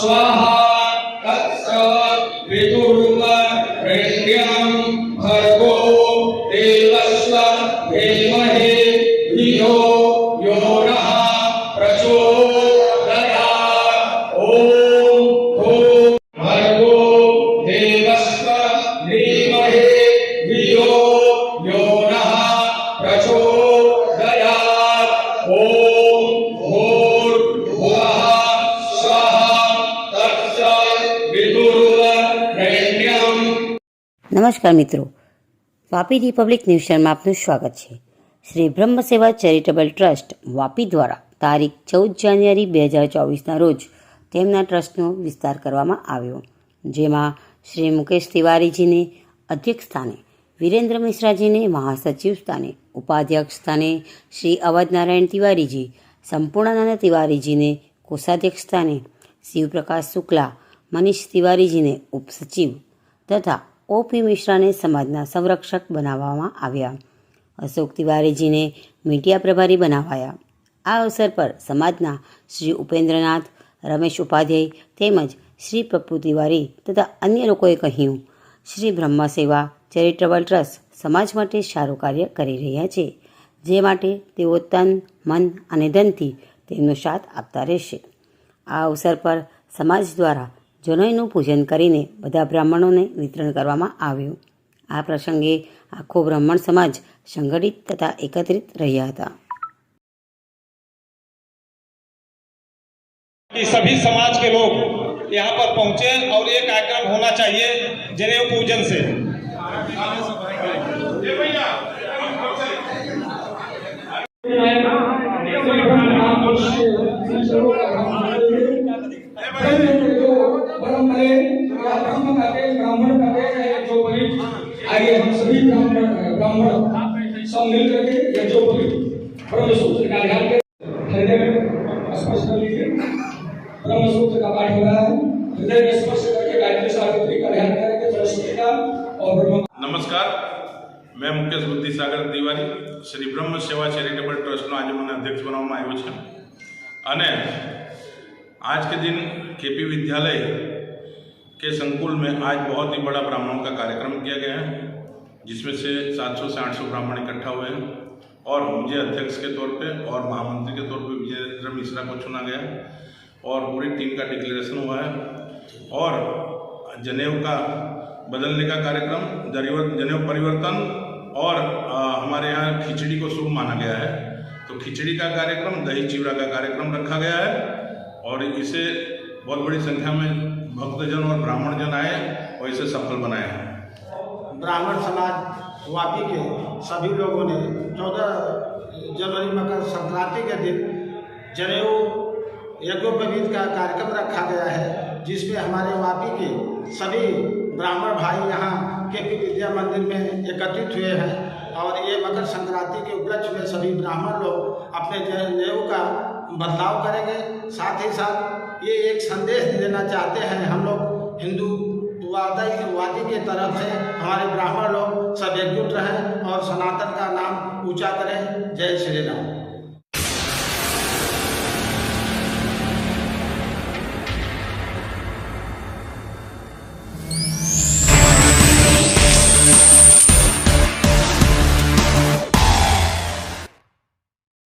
说好。નમસ્કાર મિત્રો Vapi Republic news ચેનલમાં આપનું સ્વાગત છે શ્રી બ્રહ્મ સેવા ચેરિટેબલ ટ્રસ્ટ વાપી દ્વારા તારીખ ચૌદ જાન્યુઆરી બે હજાર ચોવીસના રોજ તેમના ટ્રસ્ટનો વિસ્તાર કરવામાં આવ્યો જેમાં શ્રી મુકેશ તિવારીજીને અધ્યક્ષ સ્થાને વિરેન્દ્ર મિશ્રાજીને મહાસચિવ સ્થાને ઉપાધ્યક્ષ સ્થાને શ્રી અવધનારાયણ તિવારીજી સંપૂર્ણાનંદ તિવારીજીને કોષાધ્યક્ષ સ્થાને શિવપ્રકાશ શુક્લા મનીષ તિવારીજીને ઉપસચિવ તથા ઓ પી મિશ્રાને સમાજના સંરક્ષક બનાવવામાં આવ્યા અશોક તિવારીજીને મીડિયા પ્રભારી બનાવાયા આ અવસર પર સમાજના શ્રી ઉપેન્દ્રનાથ રમેશ ઉપાધ્યાય તેમજ શ્રી પ્રભુ તિવારી તથા અન્ય લોકોએ કહ્યું શ્રી બ્રહ્મ સેવા ચેરિટેબલ ટ્રસ્ટ સમાજ માટે સારું કાર્ય કરી રહ્યા છે જે માટે તેઓ તન મન અને ધનથી તેમનો સાથ આપતા રહેશે આ અવસર પર સમાજ દ્વારા જનોયનું પૂજન કરીને બધા બ્રાહ્મણોને વિતરણ કરવામાં આવ્યું આ પ્રસંગે આખો બ્રાહ્મણ સમાજ સંગઠિત તથા એકત્રિત રહ્યા હતા सभी समाज के लोग यहाँ पर पहुँचे और ये कार्यक्रम होना चाहिए जनेऊ पूजन से આજે સભી ગ્રામ ગ્રામ આપને સંકલન કરીને યોજો પરમસુ સુત્ર કાર્યહાલ કરે છે ખાસ કરીને પરમસુત્ર કામા દ્વારા વિદ્યા વિશેષ તરીકે આજીસાવ પુત્રી કરે છે દર્શન અને નમસ્કાર મેં મુકેશ બુદ્ધિ સાગર દીવાળી શ્રી બ્રહ્મ સેવા ચેરિટેબલ ટ્રસ્ટનો આજે મને અધ્યક્ષ બનવામાં આવ્યો છે અને આજ કે દિન કેપી વિદ્યાલય के संकुल में आज बहुत ही बड़ा ब्राह्मणों का कार्यक्रम किया गया है जिसमें से 700 से 800 ब्राह्मण इकट्ठा हुए हैं और मुझे अध्यक्ष के तौर पे और महामंत्री के तौर पे विजयेंद्र मिश्रा को चुना गया और पूरी टीम का डिक्लेरेशन हुआ है और जनेऊ का बदलने का कार्यक्रम जनेऊ परिवर्तन और आ, हमारे यहाँ खिचड़ी को शुभ माना गया है तो खिचड़ी का कार्यक्रम दही चिवड़ा का कार्यक्रम रखा गया है और इसे बहुत बड़ी संख्या में भक्तजन और ब्राह्मण जन आए और इसे सफल बनाया ब्राह्मण समाज वापी के सभी लोगों ने चौदह जनवरी मकर संक्रांति के दिन जनेऊ यज्ञोपवीत का कार्यक्रम रखा गया है जिसमें हमारे वापी के सभी ब्राह्मण भाई यहाँ के पी विद्या मंदिर में एकत्रित हुए हैं और ये मकर संक्रांति के उपलक्ष्य में सभी ब्राह्मण लोग अपने जनेऊ का बदलाव करेंगे साथ ही साथ ये एक संदेश देना चाहते हैं हम लोग हिंदू वादी के तरफ से हमारे ब्राह्मण लोग सब एकजुट रहें और सनातन का नाम ऊंचा करें जय श्री राम